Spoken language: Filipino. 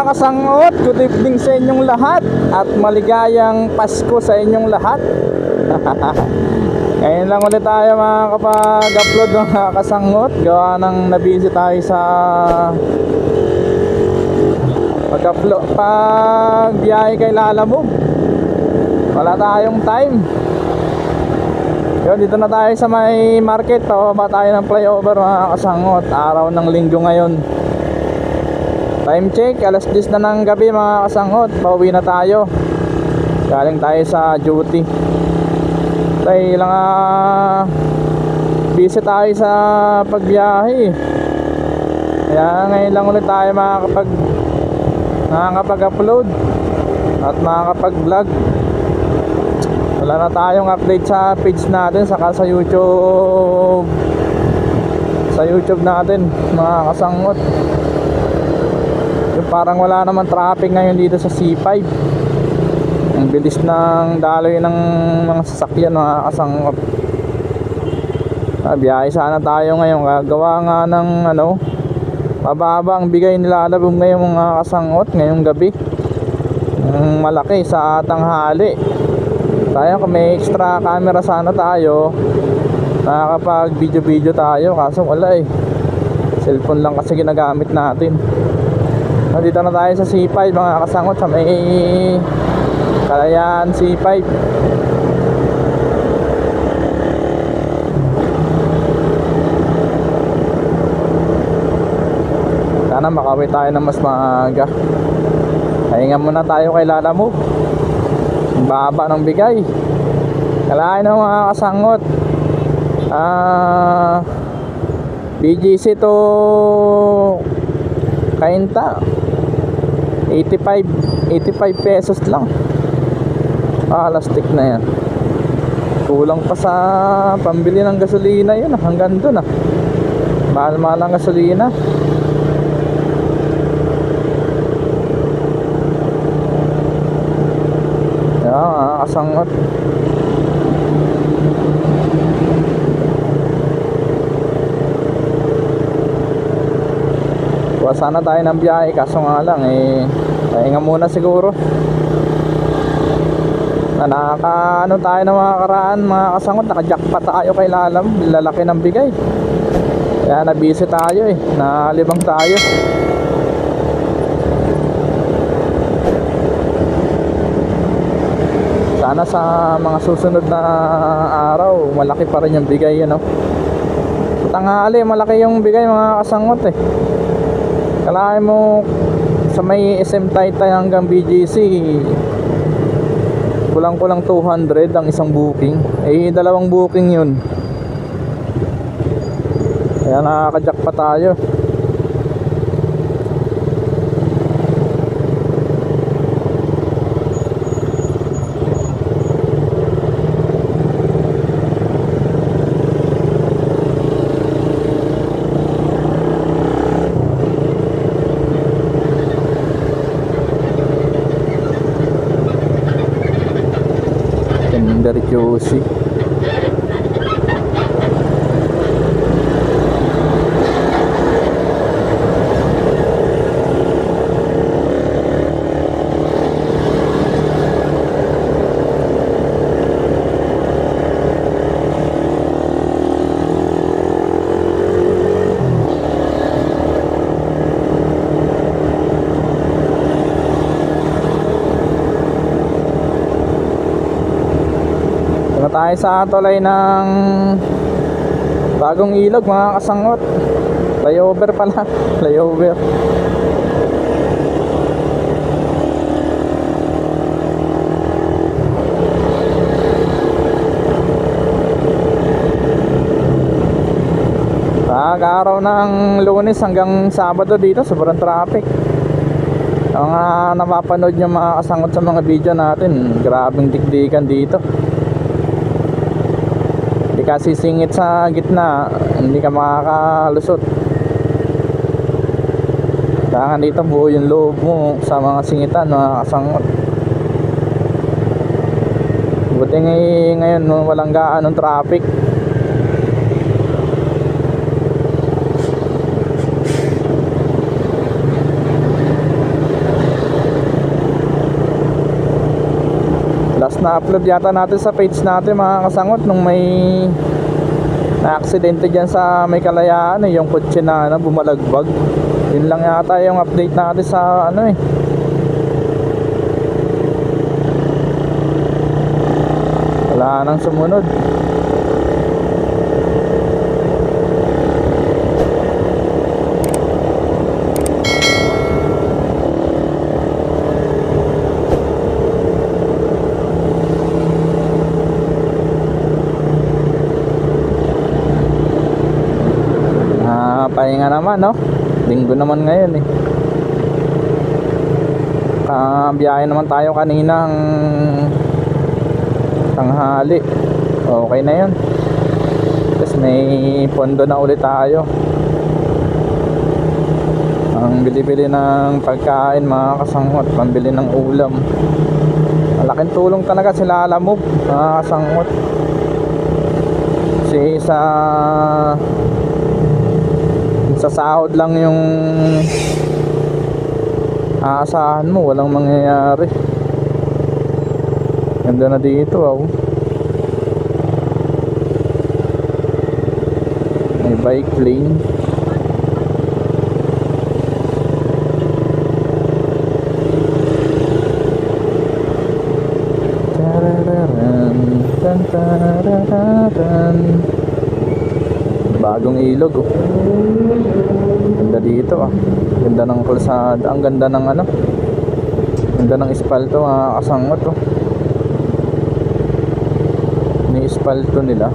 kasangot, good evening sa inyong lahat at maligayang Pasko sa inyong lahat. Ngayon lang ulit tayo makakapag-upload mga kasangot. Gawa ng nabisi tayo sa pag-upload, pag biyahe kay Lalamove. Wala tayong time. Yun, dito na tayo sa may market. Pababa tayo ng flyover mga kasangot. Araw ng linggo ngayon. Time check, alas 10 na ng gabi mga kasangot. Pauwi na tayo. Galing tayo sa duty. Dahil lang ah, busy tayo sa pagbiyahe. Kaya ngayon lang ulit tayo makakapag nakakapag-upload at makakapag-vlog. Wala na tayong update sa page natin saka sa YouTube sa YouTube natin mga kasangot. Parang wala naman traffic ngayon dito sa C5. Ang bilis ng daloy ng mga sasakyan mga kasangot. Ah, biyahe sana tayo ngayon gagawa nga ng ano mababa ang bigay nila alabog ngayong mga kasangot ngayong gabi. Ang malaki sa tanghali. Tayo kung may extra camera sana tayo nakakapag video video tayo kaso wala eh cellphone lang kasi ginagamit natin nandito na tayo sa C5 mga kasangot sa may Kalayaan C5 sana makawin tayo ng mas maaga. Pahinga muna tayo kay Lala Move baba ng bigay. Kalahin ng mga kasangot ah BGC to Kainta 85 85 pesos lang. Ah lastik na yan. Kulang pa sa pambili ng gasolina yun ah, hanggang dun ah. Mahal mahal ang gasolina. Yan ah, kasangot Sana tayo ng biyahe kaso nga lang eh pahinga muna siguro. Na nakaka ano tayo ng mga karaan mga kasangot nakajackpot tayo kay lalam lalaki ng bigay. Kaya nabisi tayo eh nalibang tayo. Sana sa mga susunod na araw malaki pa rin yung bigay ano. Tanghali malaki yung bigay mga kasangot eh Kalahin mo sa may SM Taytay hanggang BGC kulang-kulang 200 ang isang booking. Eh dalawang booking yun. Kaya nakakajak pa tayo hoje tayo sa tulay ng bagong ilog mga kasangot. Flyover pala. Flyover. Pag-araw ng lunes hanggang sabado dito, sobrang traffic. Ang uh, napapanood nyo mga kasangot sa mga video natin, grabing dikdikan dito. Hindi ka sisingit sa gitna, hindi ka makakalusot. Kailangan dito buo yung loob mo sa mga singitan, mga kasangot. Buti ngay- ngayon walang gaanong traffic. Na-upload yata natin sa page natin mga kasangot nung may na-aksidente dyan sa may kalayaan eh, yung kotse na ano, bumalagbag. Yun lang yata yung update natin sa ano eh. Wala nang sumunod. Ah, naman, no? Linggo naman ngayon eh. Ah, biyahe naman tayo kaninang tanghali. Okay na 'yon. Tapos may pondo na ulit tayo. Ang bili-bili ng pagkain mga kasangot, pambili ng ulam. Malaking tulong talaga sila alamog, mga kasangot. Kasi sa sa sahod lang yung aasahan mo, walang mangyayari. Ganda na dito, oh. May bike lane. Tarararan, tan, tarararan. Bagong ilog, oh. Ganda dito, ah. Ganda ng kalsada. Ang ganda ng ano. Ganda ng espalto, mga kasangot, oh. Ni espalto nila.